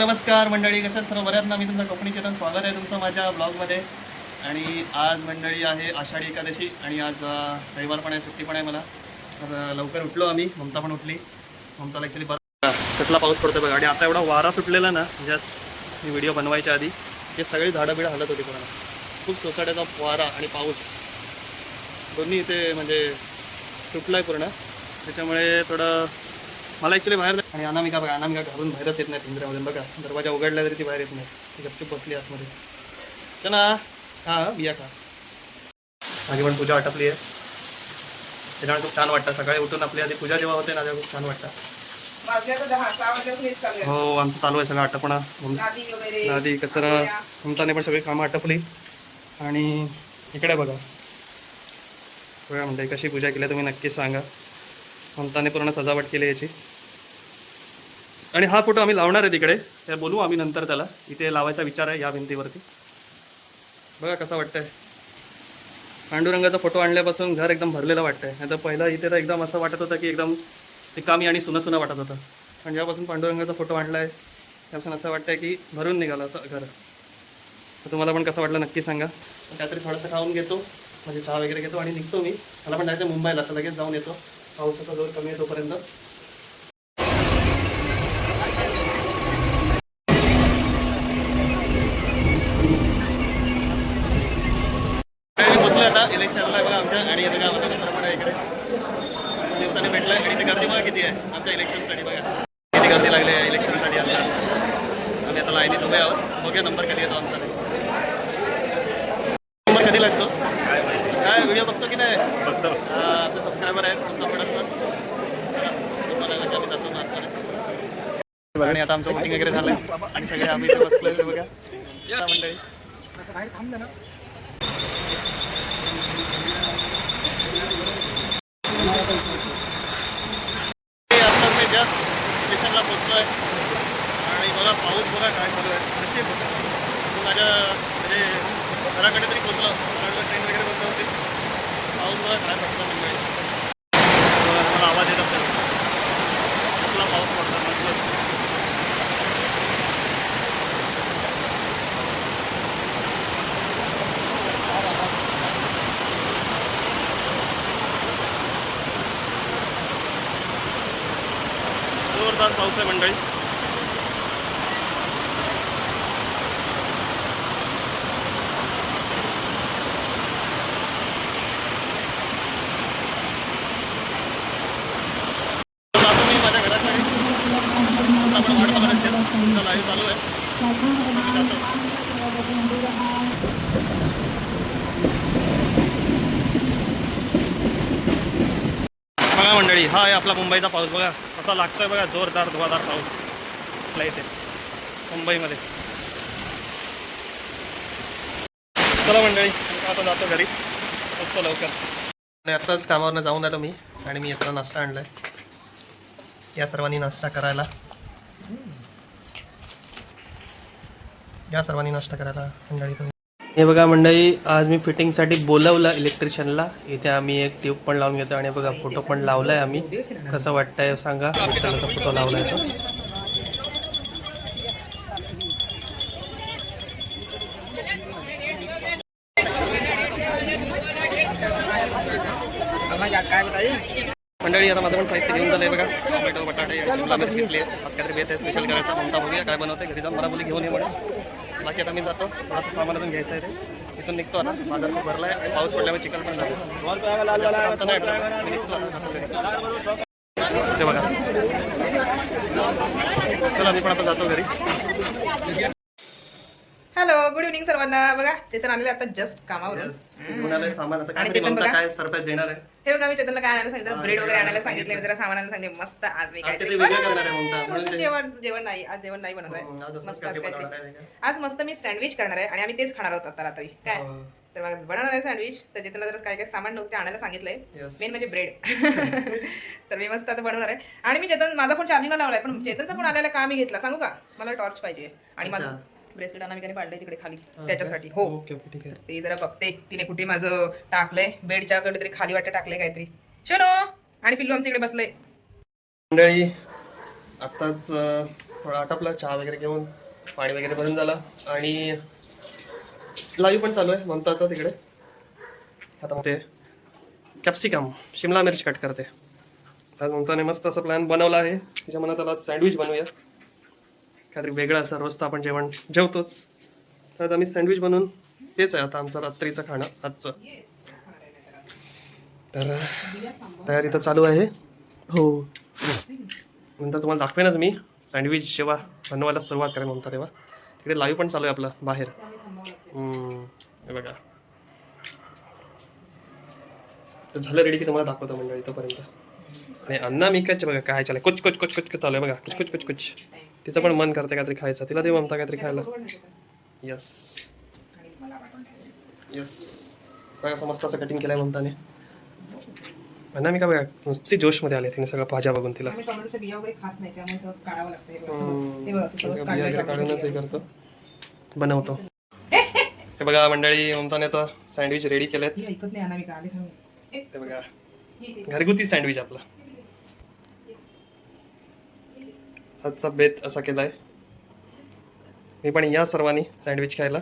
नमस्कार मंडळी कसं सर्व बऱ्याच ना? मी तुमचं कोकणी चेतन. स्वागत आहे तुमचं माझ्या ब्लॉगमध्ये. आणि आज मंडळी आहे आषाढी एकादशी आणि आज रविवार पण आहे सुट्टी पण आहे मला. तर लवकर उठलो आम्ही. ममता पण उठली. ममताला ॲक्च्युली बरं कसला पाऊस पडतो बघा. आणि आता एवढा वारा सुटलेला ना जस्ट मी व्हिडिओ बनवायच्या आधी ते सगळी झाडं बिडं हलत होती कोणाला. खूप सोसाट्याचा वारा आणि पाऊस. दोन्ही इथे म्हणजे सुटला आहे पूर्ण. त्याच्यामुळे थोडं मला ॲक्च्युली बाहेर आणि अनामिका बघा अनामिका घरून बाहेरच येत नाही पिंजऱ्यामध्ये बघा दरवाजा उघडला तरी ती बाहेर येत नाही ती गपचूप बसली आतमध्ये. चला हा बिया का? माझी पण पूजा आटपली आहे. त्याच्यामुळे खूप छान वाटतं. सकाळी उठून आपली आधी पूजा जेव्हा होते ना तेव्हा खूप छान वाटतं. हो आमचं चालू आहे सगळं आटपणा. आधी कचरा ममताने पण सगळी कामं आटपली. आणि इकडे बघा. बघा म्हणते कशी पूजा केली तुम्ही नक्कीच सांगा. ममताने पूर्ण सजावट केली याची. आणि हा फोटो आम्ही लावणार आहे तिकडे. त्या बोलू आम्ही नंतर त्याला. इथे लावायचा विचार आहे या भिंतीवरती. बघा कसं वाटतंय. पांडुरंगाचा फोटो आणल्यापासून घर एकदम भरलेलं वाटतंय. नाही तर पहिला इथे तर एकदम असं वाटत होतं की एकदम रिकामी आणि सुना सुना वाटत होतं. पण जेव्हापासून पांडुरंगाचा फोटो आणला आहे त्यापासून असं वाटतंय की भरून निघालं असं घर. तर तुम्हाला पण कसं वाटलं नक्की सांगा. काहीतरी थोडंसं खाऊन घेतो. म्हणजे चहा वगैरे घेतो आणि निघतो मी. मला पण जायचं मुंबईला असं लगेच जाऊन येतो. पावसाचा जोर कमी आहे तोपर्यंत. मी बसलो आता इलेक्शनला बघा आमच्या आणि इथं गावाचा मित्र आहे इकडे. दिवसाने दिवसांनी भेटलाय आणि इथे गर्दी बघा किती आहे आमच्या इलेक्शनसाठी बघा. किती गर्दी लागली आहे इलेक्शनसाठी आता. आम्ही आता लाईनीत उभे आहोत. बघूया नंबर कधी येतो आमचा नंबर कधी लागतो काय व्हिडिओ बघतो की नाही बघतो आता सबस्क्रायबर आहेत खूप सपोर्ट असतात तुम्हाला लगेच आम्ही जातो मग आतमध्ये. आणि आता आमचं वोटिंग वगैरे झालंय. आणि सगळे आम्ही इथे बसलोय बघा. मंडळी. आता मी जस्ट स्टेशनला आणि मला पाऊस बघा काय चालू आहे. नशीब मी माझ्या म्हणजे घराकडे तरी पोचलो. घराकडे ट्रेन वगैरे बंद होती पाऊस बघा काय पडतो आवाज येत असेल कसला पाऊस पडतो म्हटलं जोरदार पाऊस आहे मंडळी. बघा मंडळी हा आहे आपला मुंबईचा पाऊस. बघा असा लागतोय बघा जोरदार धुवाधार पाऊस. आपल्या इथे मुंबईमध्ये. चला मंडळी आता जातो घरी. पोचतो लवकर. आणि आत्ताच कामावरनं जाऊन आलो मी आणि मी येताना नाश्ता आणलाय. या सर्वांनी नाश्ता करायला. या सर्वांनी नाश्ता करायला मंडळी तुम्ही हे बघा मंडळी आज मी फिटिंगसाठी बोलवलं इलेक्ट्रिशियनला इथे आम्ही एक ट्यूब पण लावून घेतो आणि बघा फोटो पण लावलाय आम्ही. कसं वाटतंय सांगा? विठ्ठलाचा फोटो लावलाय तो. मंडळी आता माझं पण साहित्य घेऊन झालंय बघा. टोमॅटो बटाटे आणि शिमला मिरची घेतली आज काहीतरी बेत आहे स्पेशल करायचं ममता बघूया काय बनवते घरी जाऊन मला बोली घेऊन ये म्हणून. बाकी आता मी जातो. थोडंसं सामान अजून घ्यायचं आहे ते. इथून निघतो आता. बाजार खूप भरला आहे पाऊस पडल्यामुळे चिकन पण झालं. नाही निघतो आता, बघा चला मी पण आता जातो घरी. गुड इव्हनिंग सर्वांना. बघा चेतन आलेले आता जस्ट कामावरून. सामान. आता आणि काय चेतन बघा. काय सरप्राईज देणार आहे? हे बघा मी चेतनला काय आणायला सांगितलं. ब्रेड वगैरे आणायला सांगितले जरा सामान आणायला सांगितले मस्त आज मी आज काहीतरी काहीतरी वेगळं करणार आहे म्हणता, म्हणून बनवणार. ते- जेवण जेवण नाही. आज जेवण नाही बनवणार हम्म, आज आहे. असंच मस्त आज काहीतरी बनवणार आहे. काहीतरी. का? आज मस्त मी सँडविच करणार आहे आणि आम्ही तेच खाणार आहोत आता रात्री. काय? हो. तर मग बनवणार आहे सँडविच तर चेतनला जरा काय काय सामान नव्हते आणायला सांगितलंय. Yes. मेन म्हणजे ब्रेड तर मी मस्त आता बनवणार आहे. आणि मी चेतन माझा फोन चार्जिंगला लावलाय पण चेतनचा फोन आलेला का मी घेतला? सांगू का? मला टॉर्च पाहिजे. आणि माझं अच्छा. ब्रेसलेट अनामिकाने पाडलंय तिकडे खाली त्याच्यासाठी? हो. ओके ओके ठीक आहे. ते जरा बघते. तिने कुठे माझं टाकलंय? बेडच्या कडे तरी खाली वाटत टाकलंय काहीतरी. शनो! आणि पिल्लू आमच्या इकडे बसलंय. मंडळी आत्ताच अं, थोडा आटापला चहा वगैरे घेऊन पाणी वगैरे भरून झालं. आणि लाईव्ह पण चालू आहे ममताचं तिकडे. आता मग ते कॅप्सिकम शिमला मिरची कट करते. तर ममताने मस्त असं प्लॅन बनवला आहे. तिच्या मनात आला सँडविच बनवूया. काहीतरी वेगळं असं रोज तर आपण जेवण जेवतोच. तर आता आम्ही सँडविच बनवून तेच आहे आता आमचं रात्रीचं खाणं आजचं. तर तयारी तर चालू आहे. हो. नंतर तुम्हाला दाखवेनच मी. सँडविच जेव्हा बनवायला सुरुवात करेन म्हणता तेव्हा. तिकडे लाईव्ह पण चालू आहे आपलं बाहेर. हे बघा. तर झालं रेडी की तुम्हाला दाखवतो मंडळी तोपर्यंत. आणि अन्ना मी काय बघा काय चालू कुच कुच कुच कुच कुच चालू आहे बघा. कुच कुच कुच कुच तिचं पण मन करते काहीतरी खायचं. तिला ते म्हणता काहीतरी खायला. यस यस बघा असं मस्त असं कटिंग केलंय म्हणताने अन्ना मी का बघा नुसती जोशमध्ये आले तिने सगळं भाज्या बघून तिला. बिया वगैरे काढूनच हे. करतो. बनवतो. हे बघा मंडळी ममताने आता सँडविच रेडी केलेत. ते बघा. घरगुती सँडविच आपला. आजचा बेत असा केलाय. मी पण या सर्वांनी सँडविच खायला.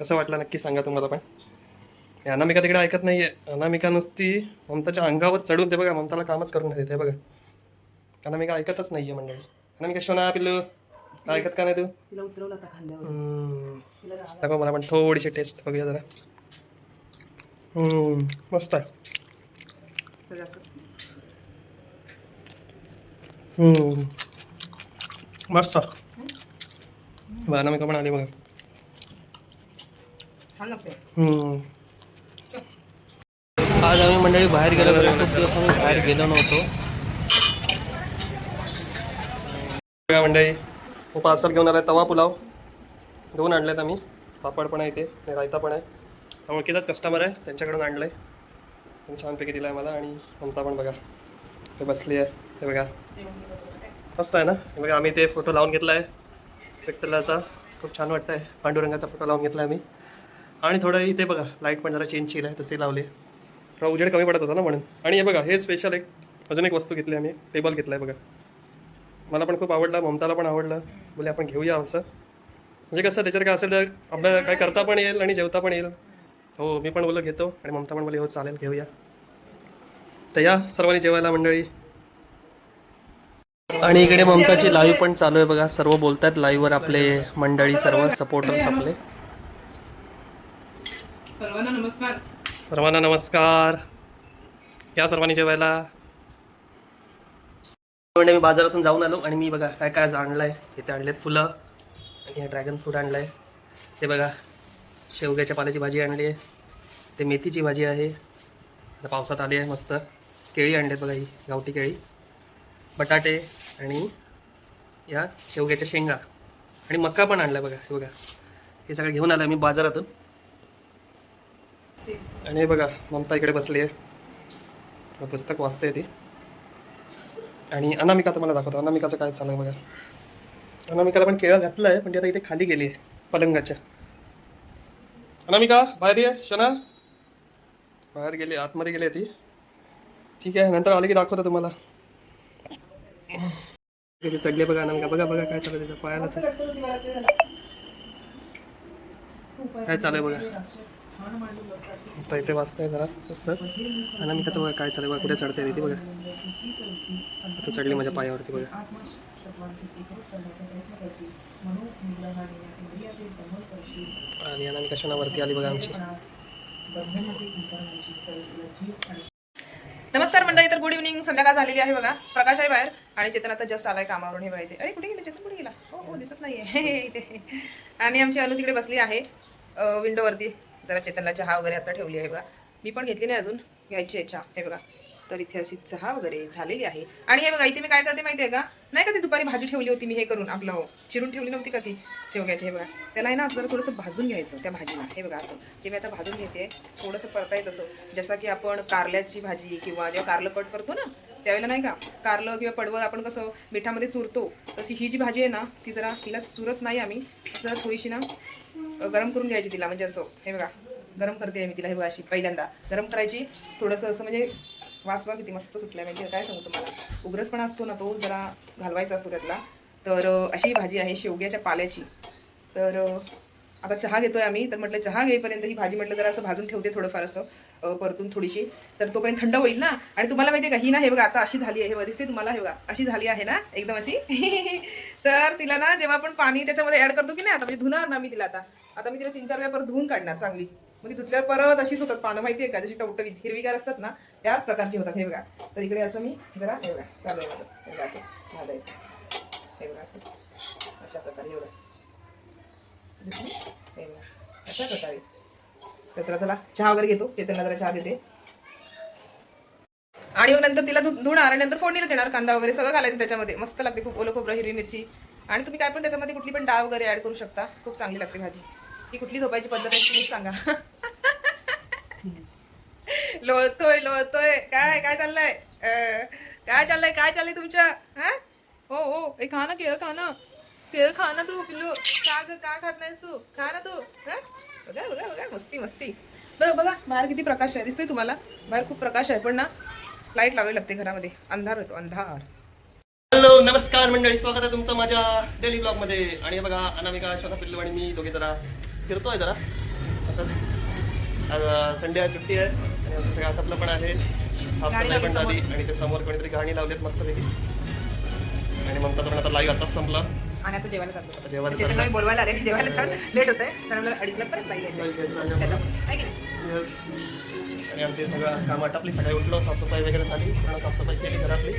कसं वाटलं नक्की सांगा तुम्हाला पण. हे अनामिका तिकडे ऐकत नाहीये. अनामिका नुसती ममताच्या अंगावर चढून ते बघा ममताला कामच करून देते बघा. अनामिका ऐकतच नाहीये मंडळी. अनामिका शोना पिल्लू काय ऐकत का नाही तू. दाखव मला पण थोडीशी टेस्ट बघूया जरा. मस्त आहे. तर जास्त हम्म. मस्त. अनामिका पण आली बघा. आज आम्ही मंडळी बाहेर गेलो खूप दिवस आम्ही बाहेर गेलो नव्हतो. बघा मंडळी मी पार्सल घेऊन आलाय तवा पुलाव. दोन आणलेत आम्ही. पापड पण आहे इथे आणि रायता पण आहे. ओळखीचाच कस्टमर आहे. त्यांच्याकडून आणलं आहे त्यांनी छानपैकी दिलं आहे मला आणि ममता पण बघा. हे बसली आहे. हे बघा. मस्त आहे ना? हे बघा आम्ही ते फोटो लावून घेतला आहे पिक्चरचा खूप छान वाटतं आहे पांडुरंगाचा फोटो लावून घेतला आहे आम्ही. आणि थोडं इथे बघा लाइट पण जरा चेंज केली आहे तसे लावली. थोडा उजेड कमी पडत होता ना म्हणून. आणि हे बघा हे स्पेशल एक अजून एक वस्तू घेतली आम्ही. टेबल घेतला आहे बघा. मला पण खूप आवडला ममताला पण आवडलं. बोले आपण घेऊया असं. म्हणजे कसं त्याच्यावर काय असेल तर आपल्याला काय करता पण येईल आणि जेवता पण येईल. हो मी पण बोललो घेतो. आणि ममता पण बोले हो चालेल घेऊया. तर या सर्वांनी जेवायला मंडळी. आणि इकडे ममताची लाईव्ह पण चालू आहे बघा. सर्व बोलतात लाईव्हवर आपले मंडळी सर्व सपोर्टर्स आपले. सर्वांना नमस्कार. सर्वांना नमस्कार. या सर्वांनी जेवायला. म्हणजे मी बाजारातून जाऊन आलो आणि मी बघा काय काय आज आणलंय. इथे आणलेत फुलं आणि हे ड्रॅगन फ्रूट आणलंय. ते बघा शेवग्याच्या पाल्याची भाजी आणली आहे. ते मेथीची भाजी आहे. आता पावसात आली आहे मस्त. केळी आणलेत बघा ही गावठी केळी. बटाटे आणि या शेवग्याच्या शेंगा आणि मका पण आणलाय बघा हे बघा. हे सगळं घेऊन आलं मी बाजारातून. आणि हे बघा ममता इकडे बसली आहे. पुस्तक वाचते ती. आणि अनामिका तर मला दाखवतो. अनामिकाचं काय चालू आहे बघा. अनामिकाला पण केळं घातलं आहे पण ती आता इथे खाली गेली आहे पलंगाच्या. अनामिका बाहेर ये शना. बाहेर गेली आतमध्ये गेली ती. ठीक आहे नंतर आले की दाखवतो तुम्हाला. इथे चढले बघा अनामिका बघा बघा काय चालू त्याच्या पायाला. काय चालू आहे बघा. आता इथे वाचतंय जरा पुस्तक अनामिकाचं बघा काय चालू आहे बघा कुठे चढते ती बघा. आता चढली माझ्या पायावरती बघा. आणि अनामिका शनावरती आली बघा आमची. मंडळी तर गुड इव्हनिंग संध्याकाळ झालेली आहे बघा. प्रकाश आहे बाहेर आणि चेतन आता जस्ट आलाय कामावरून. हे बघा अरे कुठे गेले चेतन? कुठे गेला? हो हो दिसत नाहीये. इथे. आणि आमची अनु तिकडे बसली आहे. विंडोवरती जरा चेतनला चहा वगैरे आता ठेवली आहे बघा. मी पण घेतली नाही अजून. घ्यायची आहे चहा. हे बघा. तर इथे अशी चहा वगैरे झालेली आहे. आणि हे बघा इथे मी काय करते माहिती आहे का? नाही का ती दुपारी भाजी ठेवली होती मी हे करून आपलं हो, चिरून ठेवली नव्हती का ती? शेवग्याची हे बघा. त्याला आहे ना असं जरा थोडंसं भाजून घ्यायचं त्या भाजीला. हे बघा असं. ते मी आता भाजून घेते. थोडंसं परतायचं असं. जसं की आपण कारल्याची भाजी किंवा जेव्हा कारलं कट करतो ना त्यावेळेला नाही का कारलं किंवा पडवळ आपण कसं मिठामध्ये चुरतो तशी ही जी भाजी आहे ना ती जरा तिला चुरत नाही आम्ही. जरा थोडीशी ना गरम करून घ्यायची तिला. म्हणजे असं हे बघा गरम करते मी तिला. हे बघा अशी पहिल्यांदा. गरम करायची थोडंसं असं म्हणजे वास बघ किती मस्त सुटला म्हणजे काय सांगू तुम्हाला? उग्रसपणा असतो ना तो जरा घालवायचा असतो त्यातला. तर अशी भाजी आहे शेवग्याच्या पाल्याची. तर आता चहा घेतोय आम्ही. तर म्हटलं चहा घेईपर्यंत ही भाजी म्हटलं जरा असं भाजून ठेवते थोडंफार असं परतून थोडीशी. तर तोपर्यंत थंड होईल ना? आणि तुम्हाला माहिती आहे का ही ना हे बघा आता अशी झाली आहे. हे बघा, दिसते तुम्हाला? हे बघा अशी झाली आहे ना एकदम अशी? तर तिला ना जेव्हा आपण पाणी त्याच्यामध्ये ॲड करतो की नाही आता म्हणजे धुणार ना मी तिला आता. आता मी तिला तीन चार वेळा परत धुवून काढणार चांगली. म्हणजे मग ती धुतल्यावर परत अशीच होतात पानं माहिती आहे का? जशी टवटवीत हिरवीगार असतात ना त्याच प्रकारची होतात हे बघा. तर इकडे असं मी जरा हे बघा चालू आहे हे बघा असं घालायचं हे बघा असं. अशा प्रकारे एवढं हे बघा. अशा प्रकारे. तर चला चला चहा वगैरे घेतो. चेतनला जरा चहा देते. आणि मग नंतर तिला धु- धुणार आणि नंतर फोडणीला देणार कांदा वगैरे सगळं घालायचं त्याच्यामध्ये. मस्त लागते खूप ओलं खोबरं हिरवी मिरची. आणि तुम्ही काय पण त्याच्यामध्ये कुठली पण डाळ वगैरे ॲड करू शकता. खूप चांगली लागते भाजी. ही कुठली झोपायची पद्धत आहे तुम्ही सांगा. लोळतोय लोळतोय. काय काय चाललंय? काय चाललंय? काय चाललंय तुमच्या? हा? हो हो. ए खा ना केळ खा ना. केळ खा ना तू पिल्लू. का ग का खात नाहीस तू? खा ना तू. हा? बघा बघा बघा. मस्ती मस्ती. बरं बघा. बाहेर किती प्रकाश आहे. दिसतोय तुम्हाला? बाहेर खूप प्रकाश आहे. पण ना लाइट लावावी लागते घरामध्ये. अंधार होतो अंधार. हॅलो नमस्कार मंडळी. स्वागत आहे तुमचं माझ्या डेली ब्लॉगमध्ये आणि बघा अनामिका श्वासा पिल्लू आणि मी दोघे जरा फिरतोय जरा. असंच. आज संडे आहे सुट्टी आहे. आणि आमचं सगळं आटपलं पण आहे. साफसफाई पण झाली. आणि ते समोर कोणीतरी गाणी लावलीत मस्तपैकी. आणि म्हणतात पण आता लाईव्ह आताच संपलं. आणि आता जेवायला जेवायला बोलवायला आले. जेवायला सांग लेट होतंय. कारण अडीचला परत. आणि आमचे सगळं आज कामं आटपली. सकाळी उठलो. साफसफाई वगैरे झाली. पूर्ण साफसफाई केली घरातली.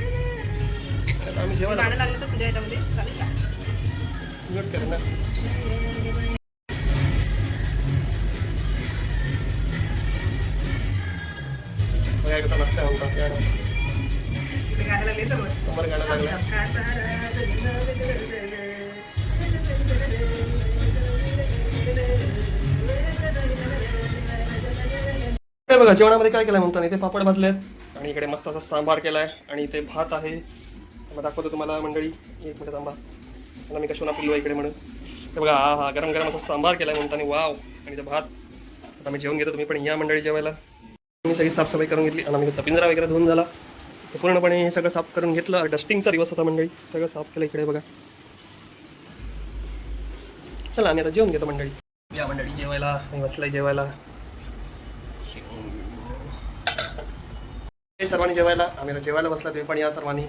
आम्ही जेवण गाणं लागलं तर तुझ्या याच्यामध्ये चालेल का? म्यूट कर ना. बघा जेवणामध्ये काय केलंय म्हणताना? इथे पापड भाजलेत आणि इकडे मस्त असा सांबार केलाय आणि इथे भात आहे. मग दाखवतो तुम्हाला मंडळी. एक मिनिट थांबा. मला मी कशोना पिल्लू आहे इकडे म्हणून? ते बघा हा हा गरम गरम असा सांबार केलाय म्हणताना. वाव. आणि ते भात. आता मी जेवण घेतो तुम्ही पण या मंडळी जेवायला. मी सगळी साफसफाई करून घेतली आणि आम्ही पिंजरा वगैरे धुवून झाला. पूर्णपणे हे सगळं साफ करून घेतलं. डस्टिंगचा दिवस होता मंडळी. सगळं साफ केलं इकडे बघा. चला आम्ही आता जेवण घेतो मंडळी. या मंडळी जेवायला. मी बसलाय जेवायला. सर्वांनी जेवायला. आम्ही जेवायला बसला तुम्ही पण या सर्वांनी.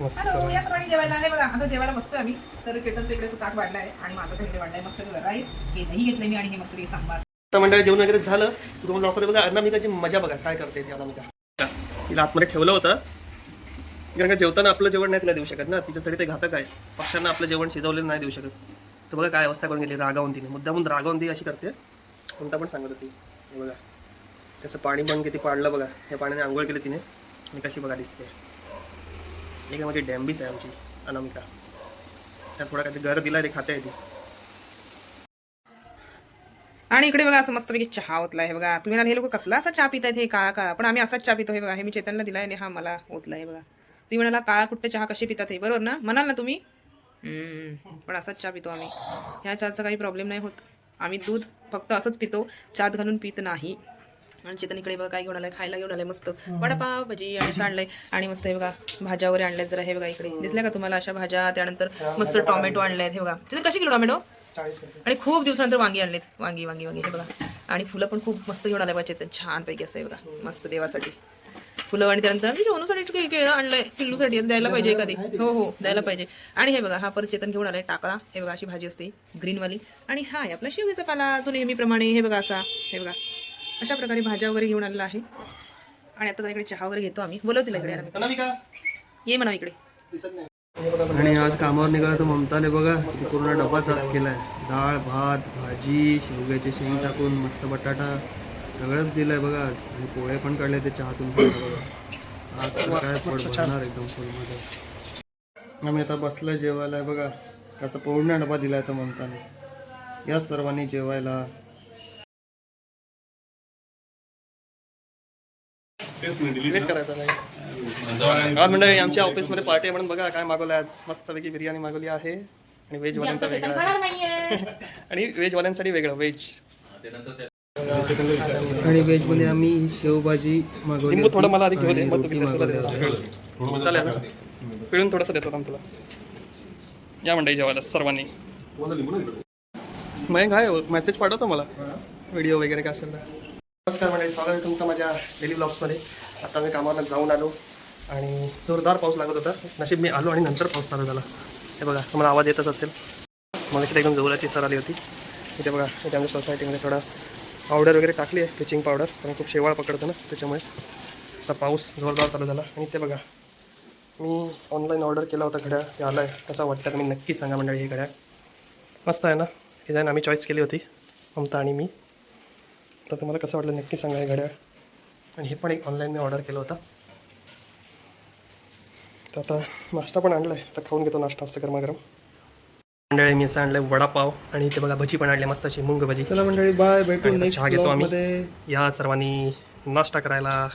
मस्त या सर्वांनी जेवायला आहे बघा. आता जेवायला बसतोय आम्ही. तर केतनचं इकडे ताट वाढलाय आणि माझं इकडे वाढलाय. मस्त राईस. हे दही मी आणि हे मस्त सांबार. आता मंडळी जेवण वगैरे झालं तुम्हाला लॉकर बघा. अनामिकाची मजा बघा काय करते ती अनामिका तिला आतमध्ये ठेवलं होतं. कारण का जेवताना आपलं जेवण नाही तिला देऊ शकत ना तिच्यासाठी ते घातक आहे. पक्ष्यांना आपलं जेवण शिजवलेलं नाही देऊ शकत. तर बघा काय अवस्था करून गेली रागावून तिने. मुद्दामून रागावून ती अशी करते. कोणता पण सांगत होती. हे बघा. त्याचं पाणी पण किती पाडलं बघा. हे पाण्याने आंघोळ केली तिने. आणि कशी बघा दिसते. एक म्हणजे डॅम्बीस आहे आमची अनामिका. त्यात थोडा काही घर दिला ते खाते आहे ती. आणि इकडे बघा असं मस्तपैकी चहा ओतलाय. हे बघा तुम्ही ना हे लोक कसला असा चहा पितायत? हे काळा काळा. पण आम्ही असाच चहा पितो हे बघा हे मी चेतनला दिलाय आणि हा मला ओतलाय हे बघा. तुम्ही म्हणाला काळा कुठे चहा कसे पितात हे? बरोबर ना? म्हणाल ना तुम्ही? हम्म, पण असाच चहा पितो आम्ही. ह्या चहाचा काही प्रॉब्लेम नाही होत. आम्ही दूध फक्त असंच पितो चात घालून पित नाही. आणि चेतन इकडे बघा काय घेऊन आलाय खायला घेऊन आलाय मस्त. वडापाव भजी आणि आणलंय. आणि मस्त हे बघा भाज्या वगैरे आणल्यात जरा हे बघा इकडे. दिसल्या का तुम्हाला अशा भाज्या? त्यानंतर मस्त टोमॅटो आणल्यात हे बघा. तिथे कशी किलो टोमॅटो? चाळीस रुपये आणि खूप दिवसानंतर वांगी आणलीत. वांगी वांगी वांगी. हे बघा. आणि फुलं पण खूप मस्त घेऊन आले पाहिजे चेतन छानपैकी असं आहे बघा. मस्त देवासाठी. फुलं आणि त्यानंतर सोनूसाठी केळं आणलंय. पिल्लूसाठी द्यायला पाहिजे एखादी. हो हो. द्यायला पाहिजे. आणि हे बघा हा परत चेतन घेऊन आलाय टाकळा. हे बघा अशी भाजी असते ग्रीनवाली. आणि हा आहे आपला शेवग्याचा पाला. जो नेहमीप्रमाणे हे बघा असा हे बघा. अशा प्रकारे भाज्या वगैरे घेऊन आलेला आहे. आणि आता इकडे चहा वगैरे घेतो आम्ही. बोलवतील इकडे. ये म्हणा इकडे. आणि आज कामावर निघाला तर ममताने बघा पूर्ण डबाच आज केलाय. डाळ भात भाजी शेवग्याचे शेंग टाकून मस्त बटाटा सगळंच दिलंय बघा आज. आणि पोळे पण काढले ते चहातून बघा. आज काय पोट भरणार एकदम फुलमध्ये. आम्ही आता बसलोय जेवायला बघा. कसं पूर्ण डबा दिलाय तर ममताने. या सर्वांनी जेवायला. वेट करायचा नाही. आज मंडळी आमच्या ऑफिसमध्ये पार्टी आहे म्हणून बघा काय मागवलं आज मस्तपैकी बिर्याणी मागवली आहे आणि व्हेजवाल्यांचा वेगळा. आणि व्हेजवाल्यांसाठी वेगळं व्हेज आणि व्हेजमध्ये आम्ही शेवभाजी मागवली लिंबू थोडं मला आधी होती घेऊ दे आणि मग रोटी तुम्ही तुला मागवली होती. देतो चालेल ना? पिळून थोडंसं देतो थांब तुला. या मंडळी जेवायला सर्वांनी. मग काय मेसेज पाठवतो मला. व्हिडिओ वगैरे काय असेल तर. नमस्कार मंडळी स्वागत आहे तुमचं माझ्या डेली ब्लॉग्समध्ये आता मी कामाला जाऊन आलो. आणि जोरदार पाऊस लागत होता. नशीब मी आलो आणि नंतर पाऊस चालू झाला. हे बघा तुम्हाला आवाज येतच असेल. मग एकदम जोराची सर आली होती. इथे बघा इथे आमच्या सोसायटीमध्ये थोडा पावडर वगैरे टाकली आहे पिचिंग पावडर कारण खूप शेवाळ पकडतं ना त्याच्यामुळे. असा पाऊस जोरदार चालू झाला. आणि ते बघा मी ऑनलाईन ऑर्डर केला होता घड्या ते आलं आहे कसा वाटतं तर मी नक्की सांगा मंडळी ही घड्या मस्त आहे ना? डिझाईन आम्ही चॉईस केली होती ममता आणि मी. तर तुम्हाला कसं वाटलं नक्की सांगा हे घड्याळ. आणि हे पण एक ऑनलाईन मी ऑर्डर केलं होतं. तर आता नाश्ता पण आणला आहे तर खाऊन घेतो नाश्ता असतं गरमागरम. मंडळी मी असं आणलं वडापाव आणि इथे बघा भजी पण आणली मस्त अशी मुंग भजी. चला मंडळी बाय भेटू आणि आता नेक्स्ट चहा घेतो आम्ही. या सर्वांनी नाश्ता करायला.